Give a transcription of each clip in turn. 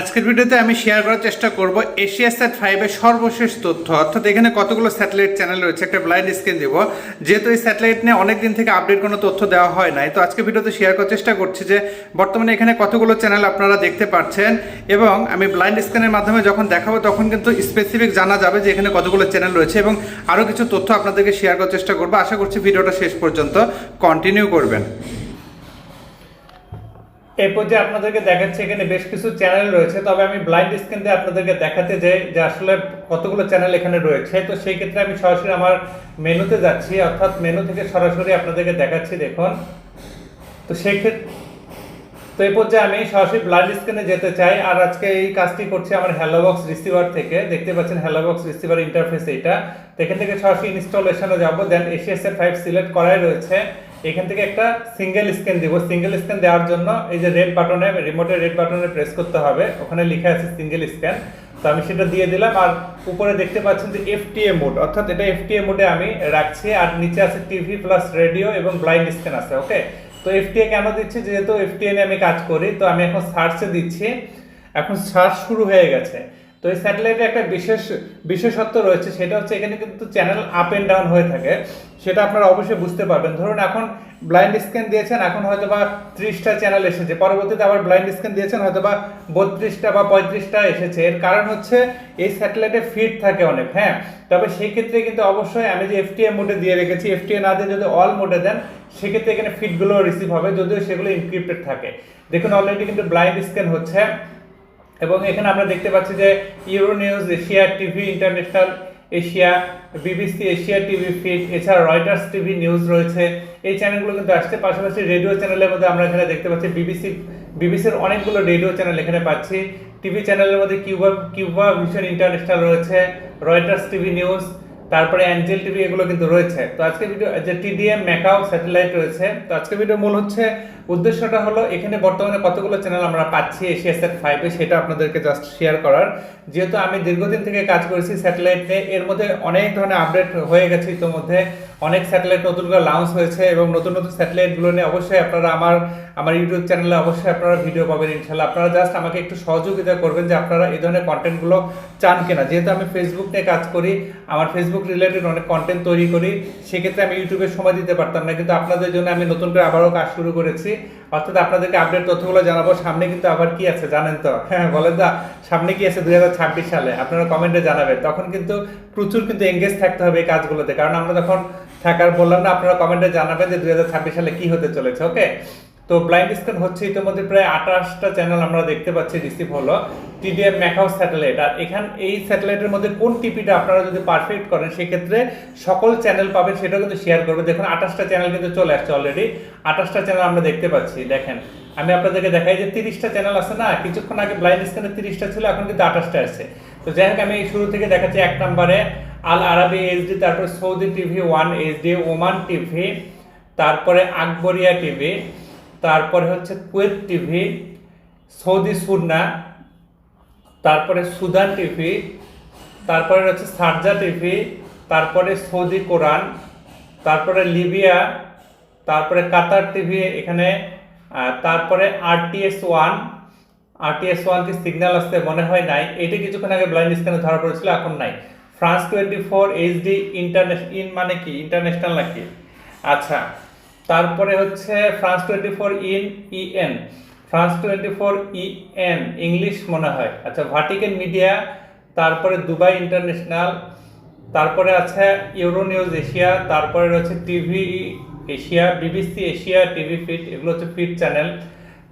আজকের ভিডিওতে আমি শেয়ার করার চেষ্টা করব এশিয়া স্যাট ফাইভের সর্বশেষ তথ্য। অর্থাৎ এখানে কতগুলো স্যাটেলাইট চ্যানেল রয়েছে, একটা ব্লাইন্ড স্ক্রিন দেবো। যেহেতু এই স্যাটেলাইট নিয়ে অনেক দিন থেকে আপডেট কোনো তথ্য দেওয়া হয় নাই, তো আজকে ভিডিওতে শেয়ার করার চেষ্টা করছি যে বর্তমানে এখানে কতগুলো চ্যানেল আপনারা দেখতে পাচ্ছেন এবং আমি ব্লাইন্ড স্ক্রিনের মাধ্যমে যখন দেখাবো তখন কিন্তু স্পেসিফিক জানা যাবে যে এখানে কতগুলো চ্যানেল রয়েছে এবং আরও কিছু তথ্য আপনাদেরকে শেয়ার করার চেষ্টা করব। আশা করছি ভিডিওটা শেষ পর্যন্ত কন্টিনিউ করবেন। এই পর্যায়ে আপনাদেরকে দেখাচ্ছি, এখানে বেশ কিছু চ্যানেল রয়েছে। তবে আমি ব্লাইন্ড স্ক্রিন দিয়ে আপনাদেরকে দেখাতে যে যে আসলে কতগুলো চ্যানেল এখানে রয়েছে। তো সেই ক্ষেত্রে আমি সরাসরি আমার মেনুতে যাচ্ছি, অর্থাৎ মেনু থেকে সরাসরি আপনাদেরকে দেখাচ্ছি, দেখুন। তো সেই ক্ষেত্রে তো এই পর্যায়ে আমি সরাসরি ব্লাইন্ড স্ক্রিনে যেতে চাই। আর আজকে এই কাজটি করছি আমার হ্যালো বক্স রিসিভার থেকে। দেখতে পাচ্ছেন হ্যালো বক্স রিসিভার ইন্টারফেস তো এখান থেকে সরাসরি ইনস্টলেশনে যাব। দেন এসিএসএ ফাইভ সিলেক্ট করাই রয়েছে। এখান থেকে একটা সিঙ্গেল স্ক্যান দিব। সিঙ্গেল স্ক্যান দেওয়ার জন্য এই যে রেড বাটনে রিমোটের রেড বাটনে প্রেস করতে হবে। ওখানে লেখা আছে সিঙ্গেল স্ক্যান তো আমি সেটা দিয়ে দিলাম আর উপরে দেখতে পাচ্ছেন যে এফটিএ মোড অর্থাৎ এটা এফ এফটিএ মোডে আমি রাখছি আর নিচে আছে টিভি প্লাস রেডিও এবং ব্লাইন্ড স্ক্যান আছে ওকে তো এফটিএ কেন দিচ্ছি? যেহেতু এফটিএ নিয়ে আমি কাজ করি, তো আমি এখন সার্চে দিচ্ছি। এখন সার্চ শুরু হয়ে গেছে। তো এই স্যাটেলাইটের একটা বিশেষ, বিশেষত্ব রয়েছে, সেটা হচ্ছে এখানে কিন্তু চ্যানেল আপ এন্ড ডাউন হয়ে থাকে। সেটা আপনারা অবশ্যই বুঝতে পারবেন। ধরুন এখন ব্লাইন্ড স্ক্যান দিয়েছেন, এখন হয়তো বা ত্রিশটা চ্যানেল এসেছে। পরবর্তীতে আবার ব্লাইন্ড স্ক্যান দিয়েছেন হয়তো বা বত্রিশটা বা পঁয়ত্রিশটা এসেছে। এর কারণ হচ্ছে এই স্যাটেলাইটে ফিট থাকে অনেক হ্যাঁ? তবে সেই ক্ষেত্রে কিন্তু অবশ্যই আমি যে এফটিএ মোডে দিয়ে রেখেছি এফটিএ না দিয়ে যদি অল মোডে দেন, সেক্ষেত্রে এখানে ফিটগুলো রিসিভ হবে, যদিও সেগুলো ইনক্রিপ্টেড থাকে। দেখুন অলরেডি কিন্তু ব্লাইন্ড স্ক্যান হচ্ছে। এবং এখানে আমরা দেখতে পাচ্ছি যে Euro News Asia TV international Asia BBC Asia TV fit এছাড়া রয়টার্স টিভি নিউজ রয়েছে। এই চ্যানেলগুলো কিন্তু আসছে। পাশাপাশি রেডিও চ্যানেলের মধ্যে আমরা এখানে দেখতে পাচ্ছি বিবিসি বিবিসির অনেকগুলো রেডিও চ্যানেল এখানে পাচ্ছি। টিভি চ্যানেলের মধ্যে কিউবা কিউবা ভিশন ইন্টারন্যাশনাল রয়েছে রয়টার্স টিভি নিউজ তারপরে অ্যাঞ্জেল টিভি এগুলো কিন্তু রয়েছে। তো আজকে ভিডিও যে টিডিএম ম্যাকাও স্যাটেলাইট রয়েছে। তো আজকে ভিডিও মূল হচ্ছে উদ্দেশ্যটা হলো, এখানে বর্তমানে কতগুলো চ্যানেল আমরা পাচ্ছি এশিয়া স্যাট ফাইভে সেটা আপনাদেরকে জাস্ট শেয়ার করার। যেহেতু আমি দীর্ঘদিন থেকে কাজ করেছি স্যাটেলাইট নিয়ে, এর মধ্যে অনেক ধরনের আপডেট হয়ে গেছে ইতিমধ্যে। অনেক স্যাটেলাইট নতুন করে লঞ্চ হয়েছে এবং নতুন নতুন স্যাটেলাইটগুলো নিয়ে অবশ্যই আপনারা আমার আমার ইউটিউব চ্যানেলে অবশ্যই আপনারা ভিডিও পাবেন ইনশাল্লাহ আপনারা জাস্ট আমাকে একটু সহযোগিতা করবেন যে আপনারা এই ধরনের কন্টেন্টগুলো চান কিনা। যেহেতু আমি ফেসবুক নিয়ে কাজ করি, আমার ফেসবুক রিলেটেড অনেক কন্টেন্ট তৈরি করি, সেক্ষেত্রে আমি ইউটিউবে সময় দিতে পারতাম না। কিন্তু আপনাদের জন্য আমি নতুন করে আবারও কাজ শুরু করেছি। অর্থাৎ আপনাদেরকে আপডেট তথ্যগুলো জানাব, সামনে কিন্তু আবার কি আছে জানেন তো? হ্যাঁ বলেন তো, সামনে কি আছে দুই হাজার ছাব্বিশ সালে? আপনারা কমেন্টে জানাবেন। তখন কিন্তু প্রচুর কিন্তু এঙ্গেজ থাকতে হবে এই কাজগুলোতে। কারণ আমরা যখন থাকার বললাম না, আপনারা কমেন্টে জানাবেন যে দুই হাজার ছাব্বিশ সালে কি হতে চলেছে ওকে তো ব্লাইন্ড স্ক্যান হচ্ছে ইতিমধ্যে প্রায় আঠাশটা চ্যানেল আমরা দেখতে পাচ্ছি রিসিভ হলো টিডিএম ম্যাকাও স্যাটেলাইট আর এখান, এই স্যাটেলাইটের মধ্যে কোন টিপিটা আপনারা যদি পারফেক্ট করেন, সেক্ষেত্রে সকল চ্যানেল পাবেন, সেটাও কিন্তু শেয়ার করবে। দেখুন, আঠাশটা চ্যানেল কিন্তু চলে আসছে অলরেডি আঠাশটা চ্যানেল আমরা দেখতে পাচ্ছি, দেখেন। আমি আপনাদেরকে দেখাই যে তিরিশটা চ্যানেল আছে না, কিছুক্ষণ আগে ব্লাইন্ড স্ক্যানে তিরিশটা ছিল, এখন কিন্তু আঠাশটা আছে তো যাই হোক, আমি শুরু থেকে দেখাচ্ছি, এক নম্বরে আল আরবি এইচডি তারপরে Saudi TV one HD Oman TV তারপরে আকবরিয়া টিভি তারপরে হচ্ছে কুয়েত টিভি সৌদি সুন্না তারপরে সুদান টিভি তারপরে হচ্ছে সারজা টিভি তারপরে সৌদি কোরআন তারপরে লিবিয়া তারপরে কাতার টিভি এখানে তারপরে আরটিএস ওয়ান আরটিএস ওয়ান কি সিগন্যাল আসতে মনে হয় নাই। এটি কিছুক্ষণ আগে ব্লাইন্ড স্ক্যানে ধরা পড়েছিল, এখন নাই। France twenty four HD international in মানে কি? ইন্টারন্যাশনাল নাকি? আচ্ছা। তারপরে হচ্ছে France twenty four in EN France twenty four EN English মনে হয়। আচ্ছা ভাটিকেন মিডিয়া তারপরে দুবাই ইন্টারন্যাশনাল তারপরে আছে ইউরো নিউজ এশিয়া তারপরে রয়েছে TV Asia BBC Asia TV fit এগুলো হচ্ছে ফিট চ্যানেল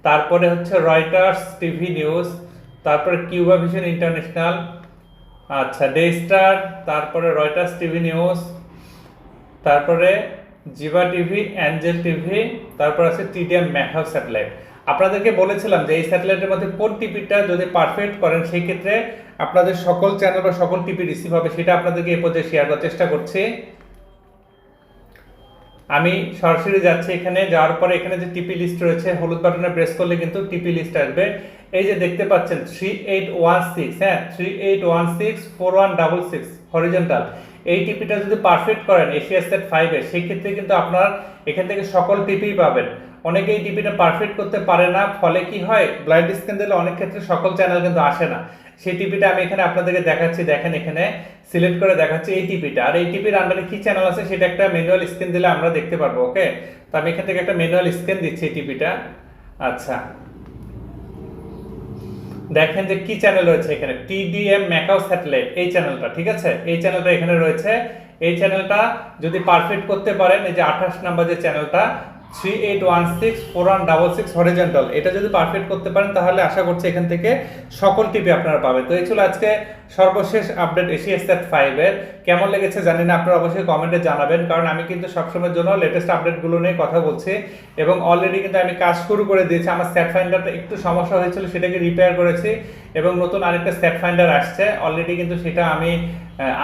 তারপরে হচ্ছে রয়টার্স টিভি নিউজ তারপরে কিউবা ভিশন ইন্টারন্যাশনাল আচ্ছা ডে স্টার তারপরে রয়টার্স টিভি নিউজ তারপরে জিবা টিভি অ্যাঞ্জেল টিভি তারপর আছে টিডিএম ম্যাকহাউ স্যাটেলাইট আপনাদেরকে বলেছিলাম যে এই স্যাটেলাইটের মধ্যে কোন টিপিটা যদি পারফেক্ট করেন সেই ক্ষেত্রে আপনাদের সকল চ্যানেল বা সকল টিপি রিসিভ হবে, সেটা আপনাদেরকে এই পর্যায়ে শেয়ার করার চেষ্টা করছি। আমি সরাসরি যাচ্ছি এখানে, যাওয়ার পরে এখানে যে টিপি লিস্ট রয়েছে, হলুদ বাটনে প্রেস করলে কিন্তু টিপি লিস্ট আসবে। এই যে দেখতে পাচ্ছেন থ্রি এইট ওয়ান সিক্স হ্যাঁ three eight one six four one double six horizontal এই টিপিটা যদি পারফেক্ট করেন এশিয়া সেট ফাইভে সেই ক্ষেত্রে কিন্তু আপনার এখান থেকে সকল টিপি পাবেন। অনেকে এই টিভিটা পারফেক্ট করতে পারে না, ফলে কি হয় ব্লাইন্ড স্ক্রিন দিলে অনেক ক্ষেত্রে সকল চ্যানেল কিন্তু আসে না। সেই টিভিটা আমি এখানে আপনাদেরকে দেখাচ্ছি, দেখেন এখানে সিলেক্ট করে দেখাচ্ছি এই টিভিটা আর এই টিভির আন্ডারে কি চ্যানেল আছে, সেটা একটা ম্যানুয়াল স্ক্রিন দিলে আমরা দেখতে পারব ওকে তো আমি এখান থেকে একটা ম্যানুয়াল স্ক্রিন দিচ্ছি এই টিভিটা আচ্ছা। দেখেন যে কি চ্যানেল রয়েছে এখানে টিডিএম ম্যাকাও স্যাটেলাইট এই চ্যানেলটা ঠিক আছে? এই চ্যানেলটা এখানে রয়েছে। এই চ্যানেলটা যদি পারফেক্ট করতে পারেন, এই যে আঠাশ নাম্বার যে চ্যানেলটা three eight one six four one double six horizontal. এটা যদি পারফেক্ট করতে পারেন, তাহলে আশা করছি এখান থেকে সকল টিপি আপনারা পাবেন। তো এই ছিল আজকে সর্বশেষ আপডেট এশিয়া স্যাট ফাইভের কেমন লেগেছে জানি না, আপনারা অবশ্যই কমেন্টে জানাবেন, কারণ আমি কিন্তু সবসময়ের জন্য লেটেস্ট আপডেটগুলো নিয়ে কথা বলছি এবং অলরেডি কিন্তু আমি কাজ শুরু করে দিয়েছি। আমার স্যাট ফাইন্ডারটা একটু সমস্যা হয়েছিল, সেটাকে রিপেয়ার করেছি এবং নতুন আরেকটা স্যাট ফাইন্ডার আসছে। অলরেডি কিন্তু সেটা আমি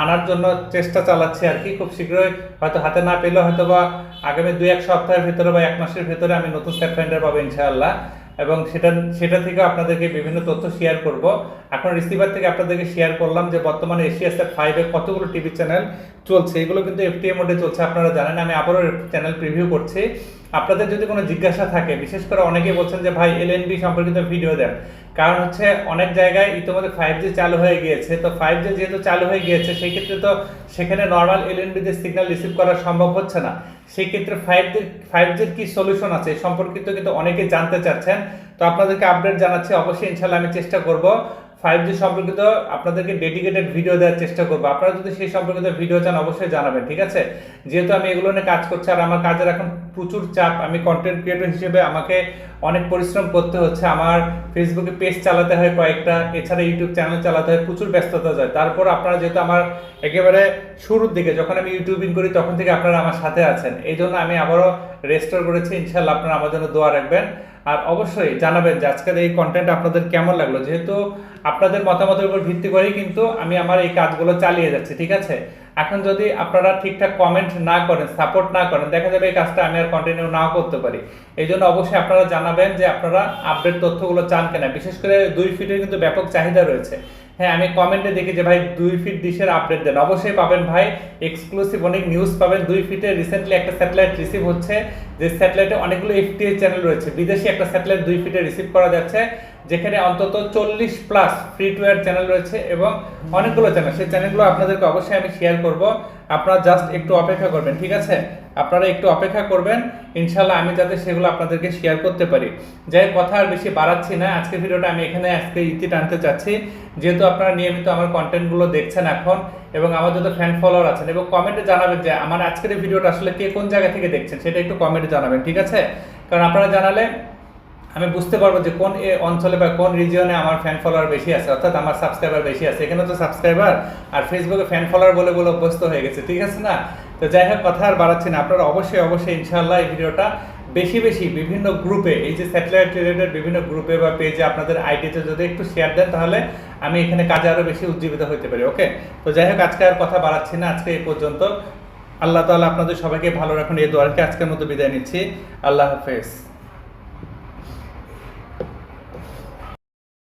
আনার জন্য চেষ্টা চালাচ্ছি আর কি। খুব শীঘ্রই হয়তো হাতে না পেলেও হয়তো বা আগামী দুই এক সপ্তাহের ভিতরে বা এক মাসের ভিতরে আমি নতুন স্যাট ফাইন্ডার পাবো ইনশাআল্লাহ। এবং সেটা সেটা থেকে আপনাদেরকে বিভিন্ন তথ্য শেয়ার করব। এখন রিসিভার থেকে আপনাদেরকে শেয়ার করলাম যে বর্তমানে এশিয়া স্যাট ফাইভে কতগুলো টিভি চ্যানেল চলছে। এগুলো কিন্তু এফটিএ মোডে চলছে, আপনারা জানেন। আমি আবারও চ্যানেল প্রিভিউ করছি। আপনাদের যদি কোনো জিজ্ঞাসা থাকে, বিশেষ করে অনেকে বলছেন যে, ভাই এলএনবি সম্পর্কিত ভিডিও দেন। কারণ হচ্ছে অনেক জায়গায় ইতিমধ্যে ফাইভ জি চালু হয়ে গিয়েছে। তো ফাইভ জি যেহেতু চালু হয়ে গিয়েছে সেই ক্ষেত্রে তো সেখানে নর্মাল এলএনবিদের সিগন্যাল রিসিভ করা সম্ভব হচ্ছে না। সেক্ষেত্রে ফাইভ জি ফাইভ জির কি সলিউশন আছে? সম্পর্কিত কিন্তু অনেকে জানতে চাচ্ছেন। তো আপনাদেরকে আপডেট জানাচ্ছি। অবশ্যই ইনশাল্লাহ আমি চেষ্টা করব। ফাইভ জি সম্পর্কিত আপনাদেরকে ডেডিকেটেড ভিডিও দেওয়ার চেষ্টা করব। আপনারা যদি সেই সম্পর্কিত ভিডিও চান, অবশ্যই জানাবেন, ঠিক আছে? যেহেতু আমি এগুলো নিয়ে কাজ করছি আর আমার কাজের এখন প্রচুর চাপ, আমি কন্টেন্ট ক্রিয়েটর হিসেবে আমাকে অনেক পরিশ্রম করতে হচ্ছে। আমার ফেসবুকে পেজ চালাতে হয় কয়েকটা, এছাড়া ইউটিউব চ্যানেল চালাতে হয়, প্রচুর ব্যস্ততা যায়। তারপর আপনারা যেহেতু আমার একেবারে শুরুর দিকে, যখন আমি ইউটিউবিং করি, তখন থেকে আপনারা আমার সাথে আছেন। এই জন্য আমি আবারও রেস্টোর করেছি। ইনশাল্লাহ আপনারা আমার জন্য দোয়া রাখবেন। আর অবশ্যই জানাবেন যে আজকের এই কন্টেন্ট আপনাদের কেমন লাগল। যেহেতু আপনাদের মতামতের উপর ভিত্তি করেই কিন্তু আমি আমার এই কাজগুলো চালিয়ে যাচ্ছি, ঠিক আছে? এখন যদি আপনারা ঠিকঠাক কমেন্ট না করেন সাপোর্ট না করেন, দেখা যাবে এই কাজটা আমি আর কন্টিনিউ নাও করতে পারি। এই জন্য অবশ্যই আপনারা জানাবেন যে আপনারা আপডেট তথ্যগুলো চান কিনা। বিশেষ করে দুই ফিটের কিন্তু ব্যাপক চাহিদা রয়েছে। হ্যাঁ আমি কমেন্টে দেখি যে ভাই, দুই ফিট ডিশের আপডেট দেন। অবশ্যই পাবেন, ভাই। এক্সক্লুসিভ অনেক নিউজ পাবেন। দুই ফিটে রিসেন্টলি একটা স্যাটেলাইট রিসিভ হচ্ছে। যে স্যাটেলাইটে অনেকগুলো এফটিএ চ্যানেল রয়েছে। বিদেশি একটা স্যাটেলাইট দুই ফিটে রিসিভ করা যাচ্ছে। যেখানে অন্তত চল্লিশ plus free to air channel রয়েছে এবং অনেকগুলো চ্যানেল সেই চ্যানেলগুলো আপনাদেরকে অবশ্যই আমি শেয়ার করব। আপনারা জাস্ট একটু অপেক্ষা করবেন, ঠিক আছে? আপনারা একটু অপেক্ষা করবেন। ইনশাল্লাহ আমি যাতে সেগুলো আপনাদেরকে শেয়ার করতে পারি। যাই কথা আর বেশি বাড়াচ্ছি না। আজকের ভিডিওটা আমি এখানে, আজকে ইতি টানতে চাচ্ছি। যেহেতু আপনারা নিয়মিত আমার কন্টেন্টগুলো দেখছেন এখন এবং আমার যত ফ্যান ফলোয়ার আছেন এবং কমেন্টে জানাবেন যে, আমার আজকের ভিডিওটা আসলে কে কোন জায়গা থেকে দেখছেন? সেটা একটু কমেন্টে জানাবেন, ঠিক আছে? কারণ আপনারা জানালে আমি বুঝতে পারব যে কোন এ অঞ্চলে বা কোন রিজিয়নে আমার ফ্যান ফলোয়ার বেশি আছে, অর্থাৎ আমার সাবস্ক্রাইবার বেশি আছে। এখানে তো সাবস্ক্রাইবার আর ফেসবুকে ফ্যান ফলোয়ার বলে বলে অভ্যস্ত হয়ে গেছে, ঠিক আছে না? তো যাই হোক, কথা আর বাড়াচ্ছি না। আপনারা অবশ্যই অবশ্যই ইনশাল্লাহ এই ভিডিওটা বেশি বেশি বিভিন্ন গ্রুপে এই যে স্যাটেলাইট রিলেটেড বিভিন্ন গ্রুপে বা পেজে আপনাদের আইডিতে যদি একটু শেয়ার দেন, তাহলে আমি এখানে কাজে আরও বেশি উজ্জীবিত হতে পারি ওকে তো যাই হোক, আজকে আর কথা বাড়াচ্ছি না, আজকে এই পর্যন্ত। আল্লাহ তাআলা আপনাদের সবাইকে ভালো রাখুন, এই দোয়ারকে আজকের মতো বিদায় নিচ্ছি। আল্লাহ হাফেজ।